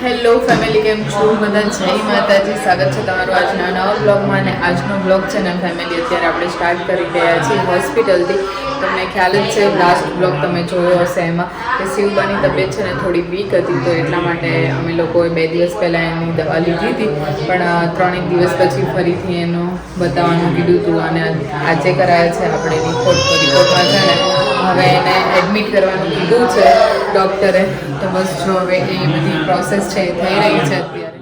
Hello family કેમ છો? બધા જય માતાજી. સ્વાગત છે તમારું આજના નવા બ્લોગમાં અને આજનો બ્લોગ છે ને ફેમિલી અત્યારે આપણે સ્ટાર્ટ કરી રહ્યા છીએ હોસ્પિટલથી તમને ખ્યાલ જ છે લાસ્ટ બ્લોગ તમે જોયો હશે એમાં કે શિવબાની તબિયત છે ને થોડી વીક હતી તો એટલા માટે અમે લોકોએ બે દિવસ પહેલાં એની દવા લીધી હતી. પણ ત્રણેક દિવસ પછી ફરીથી એનું બતાવવાનું કીધું હતું અને આજે કરાયા છે આપણે રિપોર્ટ રિપોર્ટમાં છે ને. હવે એને એડમિટ કરવાનું કીધું છે. ડૉક્ટરે. તો બસ જો હવે એ બધી પ્રોસેસ છે એ થઈ રહી છે અત્યારે.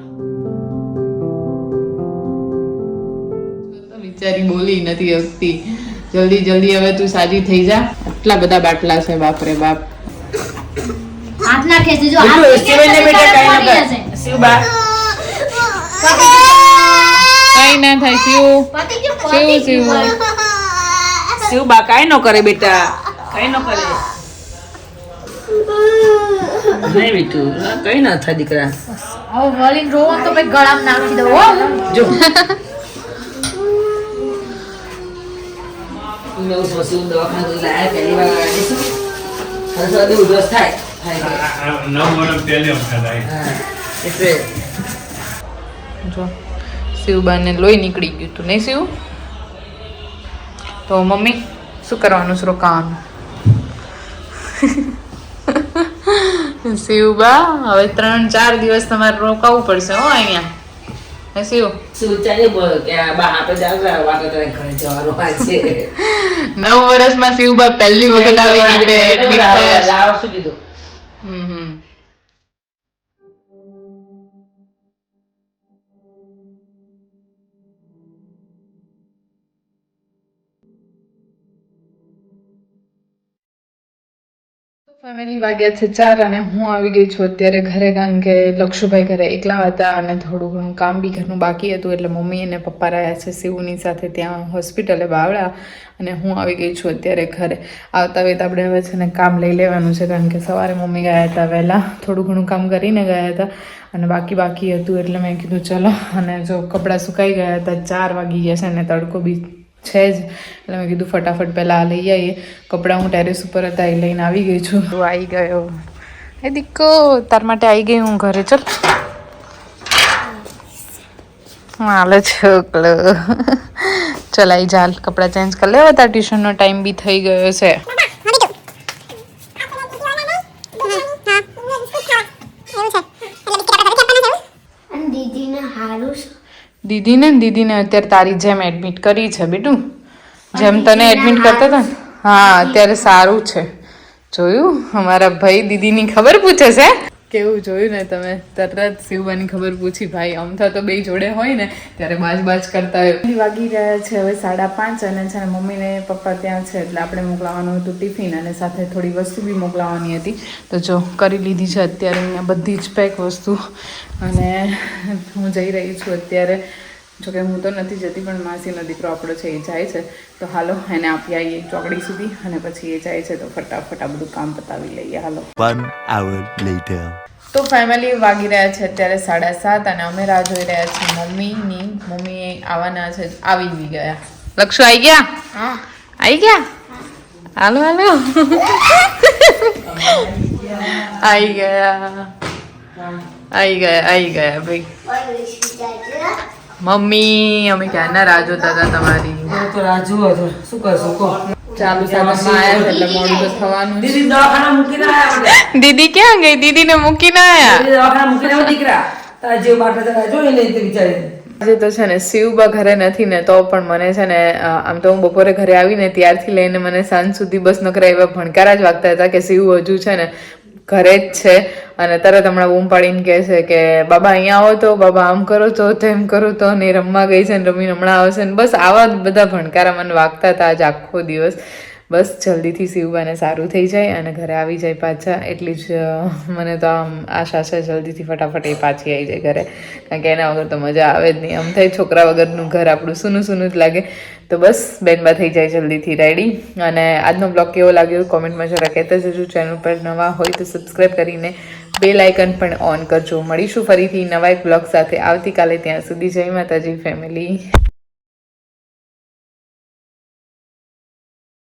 તો બિચારી બોલી નથી હકતી જલ્દી જલ્દી હવે તું સાજી થઈ જા. આટલા બધા બાટલા છે બાપરે બાપ. હાથ નાખે છે જો આ શિવને બેટા કાંઈ ન કર. શિવબા કઈ ના થાય શિવ. શિવ શિવ. શિવ બા કાંઈ ન કરે બેટા. કઈ ન કરે. નહીં બીટું કઈ ના થાય દીકરા. હવે વળીને રોવો તો ભાઈ ગળામાં નાખી દઉં હો. જો. મેં ઉસ પછી હું દવાખાને લાયા પહેલી વાર આવીશું હવે શરદી ઉધરસ થાય. થાય નવ વર્ષ પહેલે વખત આવી એટલે જો શિવબાને લોહી નીકળી ગયું હતું નહીં શિવ? તો મમ્મી શું કરવાનું છે રોકાવાનું શિવબા હવે ત્રણ ચાર દિવસ તમારે રોકાવું પડશે હો અહીંયા. શિવ? શિવ ચાલે કે બા આપણે વાતો કરે ઘરે જવાનું છે. નવ વર્ષમાં શિવબા પહેલી વખત આવી. લાવો શું કીધું? હમ હમ. ફેમિલી વાગ્યા છે ચાર અને હું આવી ગઈ છું અત્યારે ઘરે કારણ કે લક્ષુભાઈ ઘરે એકલા હતા અને થોડું ઘણું કામ બી ઘરનું બાકી હતું એટલે મમ્મી અને પપ્પા રહ્યા છે શિવની સાથે ત્યાં હોસ્પિટલે બાવળા અને હું આવી ગઈ છું અત્યારે ઘરે. આવતા વેત આપણે હવે છે ને કામ લઈ લેવાનું છે કારણ કે સવારે મમ્મી ગયા હતા વહેલા, થોડું ઘણું કામ કરીને ગયા હતા અને બાકી બાકી હતું એટલે મેં કીધું ચલો અને જો કપડાં સુકાઈ ગયા હતા, ચાર વાગી ગયા છે અને તડકો બી છે જ. એટલે મેં કીધું ફટાફટ પહેલાં આ લઈ આવીએ. કપડાં હું ટેરેસ ઉપર હતા એ લઈને આવી ગઈ છું. તું આવી ગયો. એ દીકો તાર માટે આવી ગઈ હું ઘરે. ચલ. હાલે છોકલો ચલ આવી ચાલ કપડાં ચેન્જ કરી લેવા તાર ટ્યુશનનો ટાઈમ બી થઈ ગયો છે. દીદીને હારું છે. દીદીને દીદીને અત્યારે તારી જેમ એડમિટ કરી છે બેટું. જેમ તને એડમિટ કરતા હતા. ને હા અત્યારે સારું છે. જોયું? અમારા ભાઈ દીદીની ખબર પૂછે છે? કેવું જોયું ને તમે? તરત શિવબાની ખબર પૂછી ભાઈ અમથા તો બે જોડે હોય ને ત્યારે બાજ બાજ કરતા હોય. વાગી રહ્યા છે હવે સાડા પાંચ અને છે ને મમ્મીને પપ્પા ત્યાં છે એટલે આપણે મોકલાવાનું હતું ટિફિન અને સાથે થોડી વસ્તુ બી મોકલાવાની હતી. તો જો કરી લીધી છે અત્યારે અહીંયા બધી જ પેક વસ્તુ. અને હું જઈ રહી છું અત્યારે. જોકે હું તો નથી જતી પણ માસીનો દીકરો આપણો છે એ જાય છે. તો હાલો એને આપી આવીએ ચોકડી સુધી અને પછી એ જાય છે તો ફટાફટ આ બધું કામ પતાવી લઈએ. હાલો. One hour later. તો ફેમિલી વાગી રહ્યા છે અત્યારે સાડા સાત અને અમે રાહ જોઈ રહ્યા છીએ. મમ્મીની મમ્મી આવવાના છે. આવી બી ગયા. લક્ષુ આવી ગયા? હા. આવી ગયા? હાલો હાલો. આવી ગયા. આવી ગયા આવી ગયા ભાઈ. મમ્મી અમે ક્યારના રાહ જોતા હતા તમારી? હું તો રાહ જુઓ શું કરશો કહો. ચાલુ. દીદી ક્યાં ગઈ? દીદીને મૂકીને આયા? દીદી દવાખાના મૂકીને આવ્યા દીકરા. બાટલા જોઈ તે આજે તો છે ને શિવબા ઘરે નથી ને તો પણ મને છે ને આમ તો હું બપોરે ઘરે આવીને ત્યારથી લઈને મને સાંજ સુધી બસ નકરા એવા ભણકારા જ વાગતા હતા કે શિવ હજુ છે ને ઘરે જ છે અને તરત હમણાં બૂમ પાડીને કહે છે કે, બાબા, અહીંયા આવો તો, બાબા, આમ કરો તો, તેમ કરો તો. ને રમવા ગઈ છે ને રમીને હમણાં આવશે ને બસ આવા બધા ભણકારા મને વાગતા હતા આજ આખો દિવસ. બસ જલ્દીથી શિવબાને સારું થઈ જાય અને ઘરે આવી જાય પાછા, એટલી જ મને તો આમ આશા છે જલ્દીથી ફટાફટ એ પાછી આવી જાય ઘરે. કારણ કે એના વગર તો મજા આવે જ નહીં. આમ થાય છોકરા વગરનું ઘર આપણું સૂનું સૂનું જ લાગે. તો બસ બેનબા થઈ જાય જલ્દીથી રેડી અને આજનો બ્લોગ કેવો લાગ્યો કોમેન્ટમાં જરા કહેતા જજો. ચેનલ પર નવા હોય તો સબસ્ક્રાઈબ કરીને બેલ આઇકન પણ ઓન કરજો. મળીશું ફરીથી નવા એક બ્લોગ સાથે. આવતીકાલે ત્યાં સુધી જય માતાજી ફેમિલી